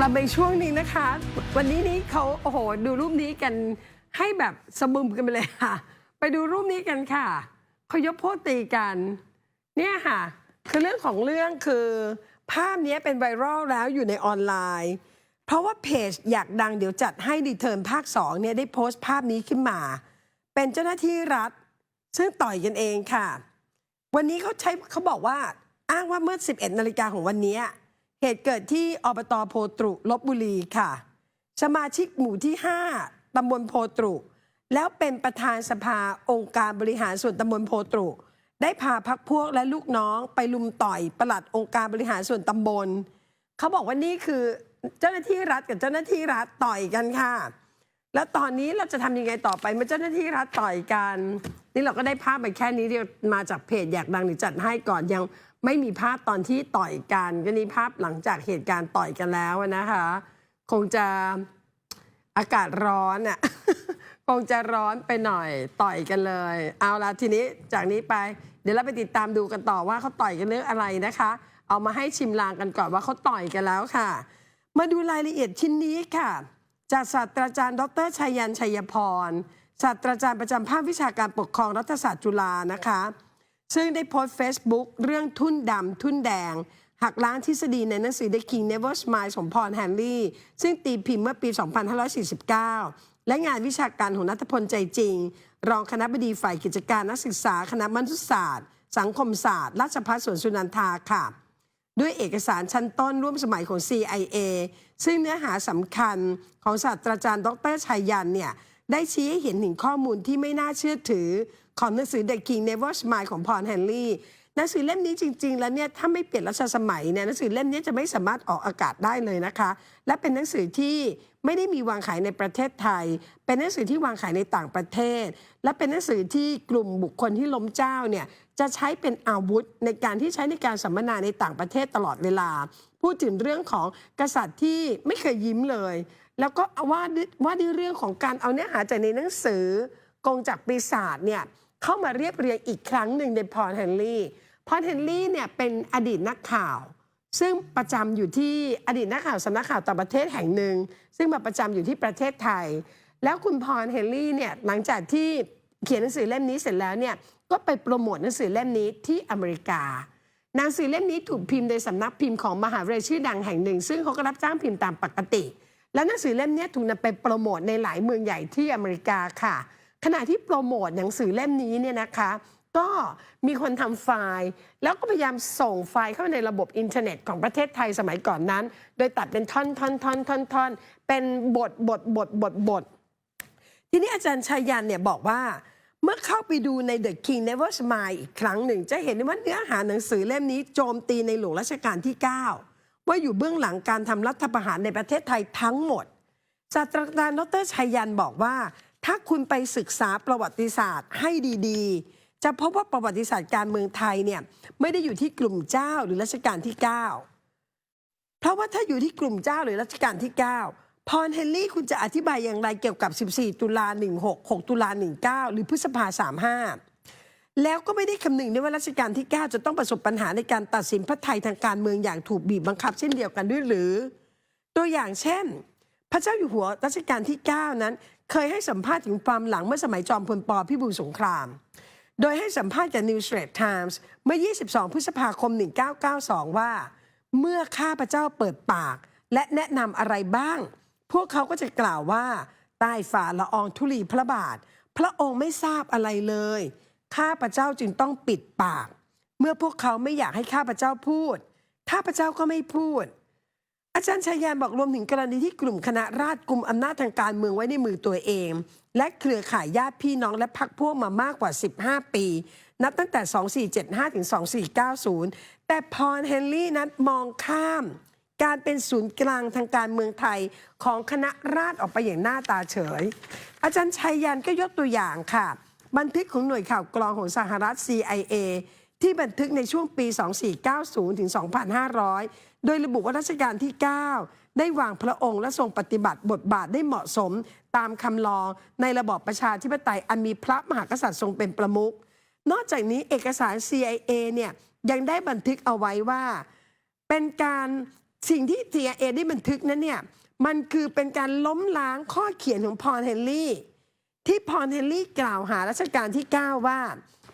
กลับมาอีกช่วงนี้นะคะ วันนี้นี้เขาโอ้โหดูรูปนี้กันให้แบบสะบึมกันไปเลยค่ะ ไปดูรูปนี้กันค่ะเขายกโพสต์ตีกัน เนี่ยค่ะ คือเรื่องของเรื่องคือ ภาพนี้เป็นไวรัลแล้วอยู่ในออนไลน์ เพราะว่าเพจอยากดังเดี๋ยวจัดให้ดีเทิร์นภาค2เนี่ยได้โพสต์ภาพนี้ขึ้นมา เป็นเจ้าหน้าที่รัฐ ซึ่งต่อยกันเองค่ะ วันนี้เขาใช้เขาบอกว่าอ้างว่าเมื่อ 11 นาฬิกาของวันนี้ เหตุเกิดที่อบตโพตรุลบบุรีค่ะ สมาชิกหมู่ที่ 5ตำบลโพตรุ แล้วเป็นประธานสภาองค์การบริหารส่วนตำบลโพตรุ ได้พาพักพวกและลูกน้องไปลุมต่อยประหลัดองค์การบริหารส่วนตำบล เขาบอกว่านี่คือเจ้าหน้าที่รัฐกับเจ้าหน้าที่รัฐต่อยกันค่ะ แล้วตอนนี้เราจะทำยังไงต่อไปเมื่อเจ้าหน้าที่รัฐต่อยกัน นี่เราก็ได้ภาพไปแค่นี้เดียวมาจากเพจอยากดังหรือจัดให้ก่อนยัง ไม่มีภาพตอนที่ต่อยกันก็นี่ภาพหลังจากเหตุการณ์ต่อยกันแล้วนะคะ คงจะอากาศร้อนอะคงจะร้อนไปหน่อยต่อยกันเลย เอาละทีนี้จากนี้ไป เดี๋ยวเราไปติดตามดูกันต่อว่าเขาต่อยกันเรื่องอะไรนะคะ เอามาให้ชิมลางกันก่อนว่าเขาต่อยกันแล้วค่ะ มาดูรายละเอียดชิ้นนี้ค่ะ จากศาสตราจารย์ ดรชัยยันชัยพรศาสตราจารย์ประจำภาควิชาการปกครองรัฐศาสตร์จุฬานะคะ ซึ่งได้โพสต์ Facebook เรื่องทุ่นดำทุ่นแดง หักล้างทฤษฎีในหนังสือ The King Never Smile สมพรแฮนรี่ ซึ่งตีพิมพ์เมื่อปี 2549 และงานวิชาการของนัทพลใจจริง รองคณะบดีฝ่ายกิจการนักศึกษาคณะมนุษยศาสตร์ สังคมศาสตร์ ราชภัฏสวนสุนันทาค่ะ ด้วยเอกสารชั้นต้นร่วมสมัยของ CIA ซึ่งเนื้อหาสำคัญของศาสตราจารย์ ดรชัยยันเนี่ย ได้ชี้ให้เห็นถึงข้อมูลที่ไม่น่าเชื่อถือของหนังสือ The King Never Smile ของพรแฮนลี่ หนังสือเล่มนี้จริง ๆ แล้วเนี่ยถ้าไม่เปลี่ยนรัชสมัยเนี่ยหนังสือเล่มนี้จะไม่สามารถออกอากาศได้เลยนะคะ และเป็นหนังสือที่ไม่ได้มีวางขายในประเทศไทย เป็นหนังสือที่วางขายในต่างประเทศ และเป็นหนังสือที่กลุ่มบุคคลที่ล้มเจ้าเนี่ยจะใช้เป็นอาวุธในการที่ใช้ในการสัมมนาในต่างประเทศตลอดเวลา พูดถึงเรื่องของกษัตริย์ที่ไม่เคยยิ้มเลย แล้วก็ว่าด้วยว่าด้วยเรื่องของการเอาเนื้อหาจากในหนังสือกงจากปีศาจเนี่ยเข้ามาเรียบเรียงอีกครั้งหนึ่งในพอลเฮนรี่ พอเฮนรี่เนี่ยเป็นอดีตนักข่าว ซึ่งประจำอยู่ที่อดีตนักข่าวสำนักข่าวต่างประเทศแห่งหนึ่ง ซึ่งมาประจำอยู่ที่ประเทศไทย แล้วคุณพรเฮนรี่เนี่ยหลังจากที่เขียนหนังสือเล่มนี้เสร็จแล้วเนี่ยก็ไปโปรโมทหนังสือเล่มนี้ที่อเมริกาหนังสือเล่มนี้ถูกพิมพ์โดยสำนักพิมพ์ของมหาวิทยาลัยชื่อดังแห่งหนึ่ง ซึ่งเขาก็รับจ้างพิมพ์ตามปกติ และหนังสือเล่มนี้ถูกนำไปโปรโมทในหลายเมืองใหญ่ที่อเมริกาค่ะ ขณะที่โปรโมทหนังสือเล่มนี้เนี่ยนะคะ ก็มีคนทำไฟล์ แล้วก็พยายามส่งไฟล์เข้าในระบบอินเทอร์เน็ตของประเทศไทยสมัยก่อนนั้น โดยตัดเป็นท่อนท่อนท่อนท่อนท่อนเป็นบทบทบทบทบท ทีนี้อาจารย์ชัยยันเนี่ยบอกว่าเมื่อเข้าไปดูใน The King Never Smile อีกครั้งหนึ่ง จะเห็นว่าเนื้อหาหนังสือเล่มนี้โจมตีในหลวงรัชกาลที่ 9 ว่าอยู่เบื้องหลังการทำรัฐประหารในประเทศไทยทั้งหมดศาสตราจารย์ดรชัยยันบอกว่า ถ้าคุณไปศึกษาประวัติศาสตร์ให้ดี ๆ จะพบว่าประวัติศาสตร์การเมืองไทยเนี่ยไม่ได้อยู่ที่กลุ่มเจ้าหรือรัชกาลที่ 9 เพราะว่าถ้าอยู่ที่กลุ่มเจ้าหรือรัชกาลที่ 9 พรเฮนรี่คุณจะอธิบายอย่างไรเกี่ยวกับ 14 ตุลา 16 6 ตุลา 19 หรือพฤษภา 35 แล้วก็ไม่ได้คำนึงด้วยว่ารัชกาลที่ 9 จะต้องประสบปัญหาในการตัดสินพระไทยทางการเมืองอย่างถูกบีบบังคับเช่นเดียวกันด้วยหรือ ตัวอย่างเช่น พระเจ้าอยู่หัวรัชกาลที่ 9 นั้น เคยให้สัมภาษณ์ถึงความหลังเมื่อสมัยจอมพลปพิบูลสงคราม โดยให้สัมภาษณ์กับ New Straits Times เมื่อ 22 พฤษภาคม 1992 ว่า เมื่อข้าพเจ้าเปิดปาก และแนะนำอะไรบ้าง พวกเขาก็จะกล่าวว่า ใต้ฝ่าละอองธุลีพระบาท พระองค์ไม่ทราบอะไรเลย ข้าพเจ้าจึงต้องปิดปาก เมื่อพวกเขาไม่อยากให้ข้าพเจ้าพูด ข้าพเจ้าก็ไม่พูด อาจารย์ชัยยานบอกรวมถึงกรณีที่กลุ่มคณะราษฎรกลุ่มอำนาจทางการเมืองไว้ในมือตัวเอง และเครือข่ายญาติพี่น้องและพรรคพวกมามากกว่า 15 ปี นับตั้งแต่ 2475 ถึง 2490 แต่พรเฮนรี่นั้นมองข้าม การเป็นศูนย์กลางทางการเมืองไทยของคณะราษฎรออกไปอย่างหน้าตาเฉย อาจารย์ชัยยันก็ยกตัวอย่างค่ะ บันทึกของหน่วยข่าวกรองของสหรัฐ CIA ที่บันทึกในช่วงปี 2490 ถึง 2500 โดยระบุว่ารัชกาลที่ 9 ได้วางพระองค์และทรงปฏิบัติบทบาทได้เหมาะสม ตามคำลองในระบอบประชาธิปไตยอันมีพระมหากษัตริย์ทรงเป็นประมุข นอกจากนี้เอกสาร CIA เนี่ยยังได้บันทึกเอาไว้ว่า เป็นการสิ่งที่ CIA ได้บันทึกนั้นเนี่ยมันคือเป็นการล้มล้างข้อเขียนของพอลเฮนรี่ที่พอลเฮนรี่กล่าวหารัชกาลที่ 9 ว่า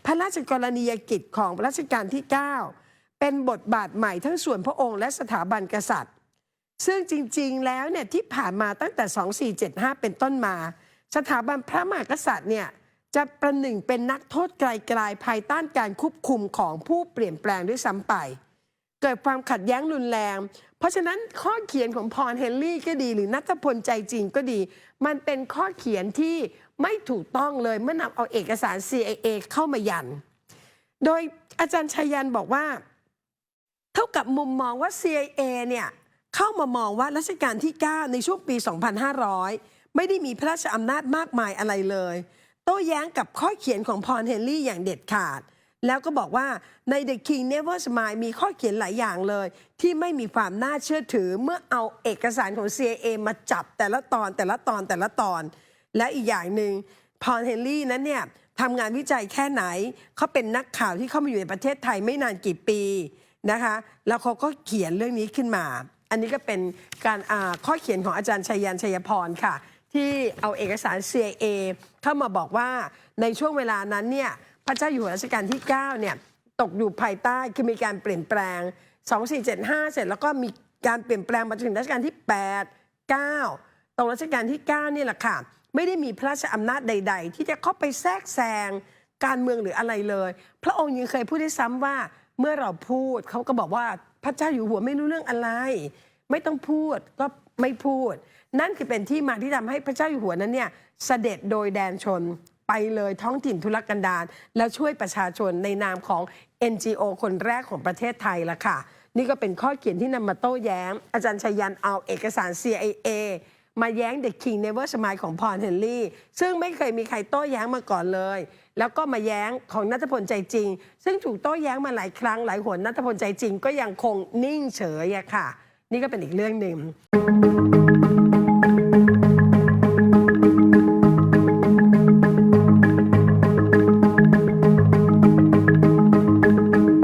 พระราชกรณียกิจของรัชกาลที่ 9 เป็นบทบาทใหม่ทั้งส่วนพระองค์และสถาบันกษัตริย์ ซึ่งจริงๆแล้วเนี่ยที่ผ่านมาตั้งแต่ 2475 เป็นต้นมา สถาบันพระมหากษัตริย์เนี่ยจะประหนึ่งเป็นนักโทษไกลๆภายใต้การควบคุมของผู้เปลี่ยนแปลงด้วยซ้ำไป เกิดความขัดแย้งรุนแรง ราะฉะนั้นข้อเขียนของพอลเฮนรี่ก็ดี หรือนัทพลใจจริงก็ดี มันเป็นข้อเขียนที่ไม่ถูกต้องเลยเมื่อนำเอาเอกสาร CIA เข้ามายัน โดยอาจารย์ชัยยันบอกว่า เท่ากับมุมมองว่า CIA เนี่ยเข้ามามองว่ารัชกาลที่ 9 ในช่วงปี 2500 ไม่ได้มีพระราชอำนาจมากมายอะไรเลย โต้แย้งกับข้อเขียนของพอลเฮนรี่อย่างเด็ดขาด แล้วก็บอกว่าใน The King Never Smile มีข้อเขียนหลายอย่างเลย ที่ไม่มีความน่าเชื่อถือเมื่อเอาเอกสารของ CIA มาจับแต่ละตอนแต่ละตอนแต่ละตอน และอีกอย่างหนึ่งพอลเฮนรี่นั้นเนี่ยทำงานวิจัยแค่ไหน เขาเป็นนักข่าวที่เข้ามาอยู่ในประเทศไทยไม่นานกี่ปีนะคะ แล้วเขาก็เขียนเรื่องนี้ขึ้นมา อันนี้ก็เป็นการข้อเขียนของอาจารย์ชัยยันชัยพรค่ะ ที่เอาเอกสาร CIA เข้ามาบอกว่าในช่วงเวลานั้นเนี่ย พระเจ้าอยู่หัวรัชกาลที่9เนี่ยตกอยู่ภายใต้คือมีการเปลี่ยนแปลง 2475 เสร็จแล้วก็มีการเปลี่ยนแปลงมาถึงรัชกาลที่ 8 9 ตรงรัชกาลที่ 9 นี่แหละค่ะ ไม่ได้มีพระราชอำนาจใด ๆ ที่จะเข้าไปแทรกแซงการเมืองหรืออะไรเลย พระองค์ยังเคยพูดได้ซ้ำว่าเมื่อเราพูดเขาก็บอกว่าพระเจ้าอยู่หัวไม่รู้เรื่องอะไร ไม่ต้องพูดก็ไม่พูด นั่นคือเป็นที่มาที่ทำให้พระเจ้าอยู่หัวนั้นเนี่ยเสด็จโดยแดนชน ไปเลยท้องถิ่นทุรกันดารแล้วช่วยประชาชนในนามของ NGO คนแรกของประเทศไทยละค่ะ นี่ก็เป็นข้อเขียนที่นำมาโต้แย้ง อาจารย์ชัยยันเอาเอกสาร CIA มาแย้ง The King Never Smile ของพอลเฮนรี่ ซึ่งไม่เคยมีใครโต้แย้งมาก่อนเลย แล้วก็มาแย้งของนัทพลใจจริง ซึ่งถูกโต้แย้งมาหลายครั้งหลายหนนัทพลใจจริงก็ยังคงนิ่งเฉยอะค่ะ นี่ก็เป็นอีกเรื่องหนึ่ง